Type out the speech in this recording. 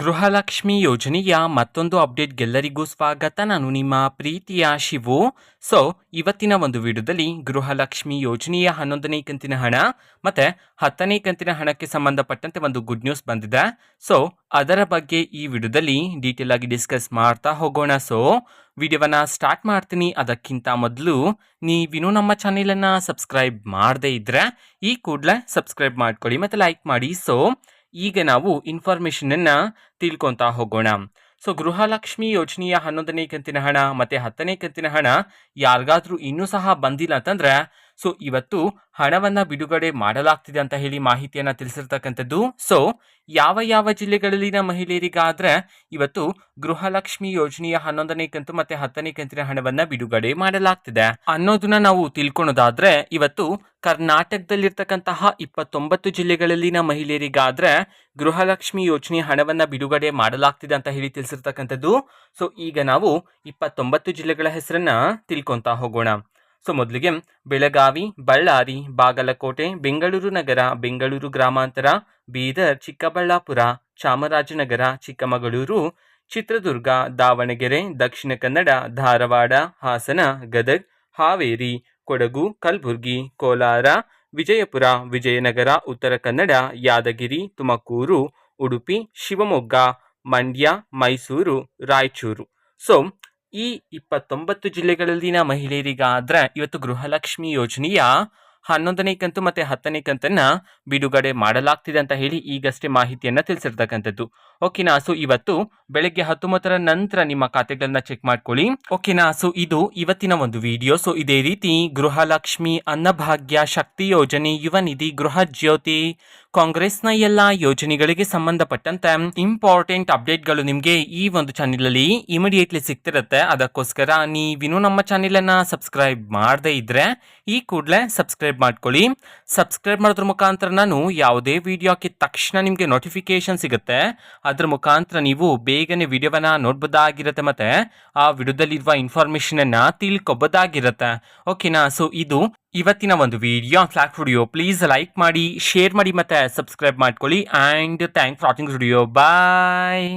ಗೃಹಲಕ್ಷ್ಮಿ ಯೋಜನೆಯ ಮತ್ತೊಂದು ಅಪ್ಡೇಟ್ಗೆಲ್ಲರಿಗೂ ಸ್ವಾಗತ. ನಾನು ನಿಮ್ಮ ಪ್ರೀತಿಯ ಶಿವು. ಸೊ ಇವತ್ತಿನ ಒಂದು ವಿಡಿಯೋದಲ್ಲಿ ಗೃಹಲಕ್ಷ್ಮಿ ಯೋಜನೆಯ ಹನ್ನೊಂದನೇ ಕಂತಿನ ಹಣ ಮತ್ತೆ ಹತ್ತನೇ ಕಂತಿನ ಹಣಕ್ಕೆ ಸಂಬಂಧಪಟ್ಟಂತೆ ಒಂದು ಗುಡ್ ನ್ಯೂಸ್ ಬಂದಿದೆ. ಸೊ ಅದರ ಬಗ್ಗೆ ಈ ವಿಡಿಯೋದಲ್ಲಿ ಡೀಟೇಲ್ ಆಗಿ ಡಿಸ್ಕಸ್ ಮಾಡ್ತಾ ಹೋಗೋಣ. ಸೊ ವಿಡಿಯೋವನ್ನ ಸ್ಟಾರ್ಟ್ ಮಾಡ್ತೀನಿ. ಅದಕ್ಕಿಂತ ಮೊದಲು ನೀವಿನ್ನೂ ನಮ್ಮ ಚಾನೆಲನ್ನು ಸಬ್ಸ್ಕ್ರೈಬ್ ಮಾಡದೇ ಇದ್ದರೆ ಈ ಕೂಡಲೇ ಸಬ್ಸ್ಕ್ರೈಬ್ ಮಾಡ್ಕೊಳ್ಳಿ ಮತ್ತೆ ಲೈಕ್ ಮಾಡಿ. ಸೊ ಈಗ ನಾವು ಇನ್ಫಾರ್ಮೇಷನನ್ನು ತಿಳ್ಕೊತಾ ಹೋಗೋಣ. ಸೊ ಗೃಹಲಕ್ಷ್ಮಿ ಯೋಜನೆಯ ಹನ್ನೊಂದನೇ ಕಂತಿನ ಹಣ ಮತ್ತೆ ಹತ್ತನೇ ಕಂತಿನ ಹಣ ಯಾರಿಗಾದ್ರೂ ಇನ್ನೂ ಸಹ ಬಂದಿಲ್ಲ ಅಂತಂದ್ರೆ ಸೊ ಇವತ್ತು ಹಣವನ್ನ ಬಿಡುಗಡೆ ಮಾಡಲಾಗ್ತಿದೆ ಅಂತ ಹೇಳಿ ಮಾಹಿತಿಯನ್ನು ತಿಳಿಸಿರ್ತಕ್ಕಂಥದ್ದು. ಸೊ ಯಾವ ಯಾವ ಜಿಲ್ಲೆಗಳಲ್ಲಿನ ಮಹಿಳೆಯರಿಗಾದ್ರೆ ಇವತ್ತು ಗೃಹಲಕ್ಷ್ಮಿ ಯೋಜನೆಯ ಹನ್ನೊಂದನೇ ಕಂತು ಮತ್ತೆ ಹತ್ತನೇ ಕಂತಿನ ಹಣವನ್ನ ಬಿಡುಗಡೆ ಮಾಡಲಾಗ್ತಿದೆ. ಅನ್ನೋದನ್ನ ನಾವು ತಿಳ್ಕೊಳೋದಾದ್ರೆ ಇವತ್ತು ಕರ್ನಾಟಕದಲ್ಲಿರ್ತಕ್ಕಂತಹ ಇಪ್ಪತ್ತೊಂಬತ್ತು ಜಿಲ್ಲೆಗಳಲ್ಲಿನ ಮಹಿಳೆಯರಿಗಾದ್ರೆ ಗೃಹಲಕ್ಷ್ಮಿ ಯೋಜನೆ ಹಣವನ್ನ ಬಿಡುಗಡೆ ಮಾಡಲಾಗ್ತಿದೆ ಅಂತ ಹೇಳಿ ತಿಳಿಸಿರ್ತಕ್ಕಂಥದ್ದು. ಸೊ ಈಗ ನಾವು ಇಪ್ಪತ್ತೊಂಬತ್ತು ಜಿಲ್ಲೆಗಳ ಹೆಸರನ್ನ ತಿಳ್ಕೊಂತಾ ಹೋಗೋಣ. ಸೊ ಮೊದಲಿಗೆ ಬೆಳಗಾವಿ, ಬಳ್ಳಾರಿ, ಬಾಗಲಕೋಟೆ, ಬೆಂಗಳೂರು ನಗರ, ಬೆಂಗಳೂರು ಗ್ರಾಮಾಂತರ, ಬೀದರ್, ಚಿಕ್ಕಬಳ್ಳಾಪುರ, ಚಾಮರಾಜನಗರ, ಚಿಕ್ಕಮಗಳೂರು, ಚಿತ್ರದುರ್ಗ, ದಾವಣಗೆರೆ, ದಕ್ಷಿಣ ಕನ್ನಡ, ಧಾರವಾಡ, ಹಾಸನ, ಗದಗ್, ಹಾವೇರಿ, ಕೊಡಗು, ಕಲಬುರಗಿ, ಕೋಲಾರ, ವಿಜಯಪುರ, ವಿಜಯನಗರ, ಉತ್ತರ ಕನ್ನಡ, ಯಾದಗಿರಿ, ತುಮಕೂರು, ಉಡುಪಿ, ಶಿವಮೊಗ್ಗ, ಮಂಡ್ಯ, ಮೈಸೂರು, ರಾಯಚೂರು. ಸೊ ಈ ಇಪ್ಪತ್ತೊಂಬತ್ತು ಜಿಲ್ಲೆಗಳಲ್ಲಿನ ಮಹಿಳೆಯರಿಗಾದ್ರೆ ಇವತ್ತು ಗೃಹಲಕ್ಷ್ಮಿ ಯೋಜನೆಯ ಹನ್ನೊಂದನೇ ಕಂತು ಮತ್ತೆ ಹತ್ತನೇ ಕಂತನ್ನ ಬಿಡುಗಡೆ ಮಾಡಲಾಗ್ತಿದೆ ಅಂತ ಹೇಳಿ ಈಗಷ್ಟೇ ಮಾಹಿತಿಯನ್ನ ತಿಳಿಸಿರ್ತಕ್ಕಂಥದ್ದು. ಓಕೆನಾ ಸೊ ಇವತ್ತು ಬೆಳಗ್ಗೆ ಹತ್ತೊಂಬತ್ತರ ನಂತರ ನಿಮ್ಮ ಖಾತೆಗಳನ್ನ ಚೆಕ್ ಮಾಡ್ಕೊಳ್ಳಿ. ಓಕೆನಾ ಸೊ ಇದು ಇವತ್ತಿನ ಒಂದು ವಿಡಿಯೋ ಸೊ ಇದೇ ರೀತಿ ಗೃಹಲಕ್ಷ್ಮಿ ಅನ್ನಭಾಗ್ಯ ಶಕ್ತಿ ಯೋಜನೆ, ಯುವ ನಿಧಿ, ಗೃಹ ಜ್ಯೋತಿ, ಕಾಂಗ್ರೆಸ್ನ ಎಲ್ಲ ಯೋಜನೆಗಳಿಗೆ ಸಂಬಂಧಪಟ್ಟಂತೆ ಇಂಪಾರ್ಟೆಂಟ್ ಅಪ್ಡೇಟ್ಗಳು ನಿಮಗೆ ಈ ಒಂದು ಚಾನೆಲಲ್ಲಿ ಇಮಿಡಿಯೇಟ್ಲಿ ಸಿಗ್ತಿರುತ್ತೆ. ಅದಕ್ಕೋಸ್ಕರ ನೀವಿನ್ನೂ ನಮ್ಮ ಚಾನೆಲನ್ನು ಸಬ್ಸ್ಕ್ರೈಬ್ ಮಾಡದೇ ಇದ್ರೆ ಈ ಕೂಡಲೇ ಸಬ್ಸ್ಕ್ರೈಬ್ ಮಾಡ್ಕೊಳ್ಳಿ. ಸಬ್ಸ್ಕ್ರೈಬ್ ಮಾಡೋದ್ರ ಮುಖಾಂತರ ನಾನು ಯಾವುದೇ ವಿಡಿಯೋ ತಕ್ಷಣ ನಿಮಗೆ ನೋಟಿಫಿಕೇಶನ್ ಸಿಗುತ್ತೆ. ಅದ್ರ ಮುಖಾಂತರ ನೀವು ಬೇಗನೆ ವಿಡಿಯೋವನ್ನ ನೋಡ್ಬೋದಾಗಿರುತ್ತೆ ಮತ್ತೆ ಆ ವಿಡಿಯೋದಲ್ಲಿರುವ ಇನ್ಫಾರ್ಮೇಷನನ್ನು ತಿಳ್ಕೊಬೋದಾಗಿರುತ್ತೆ. ಓಕೆನಾ? ಸೊ ಇದು ಇವತ್ತಿನ ಒಂದು video. Vlog video please like ಮಾಡಿ ಶೇರ್ ಮಾಡಿ ಮತ್ತೆ ಸಬ್ಸ್ಕ್ರೈಬ್ ಮಾಡ್ಕೊಳ್ಳಿ. And thank for watching video bye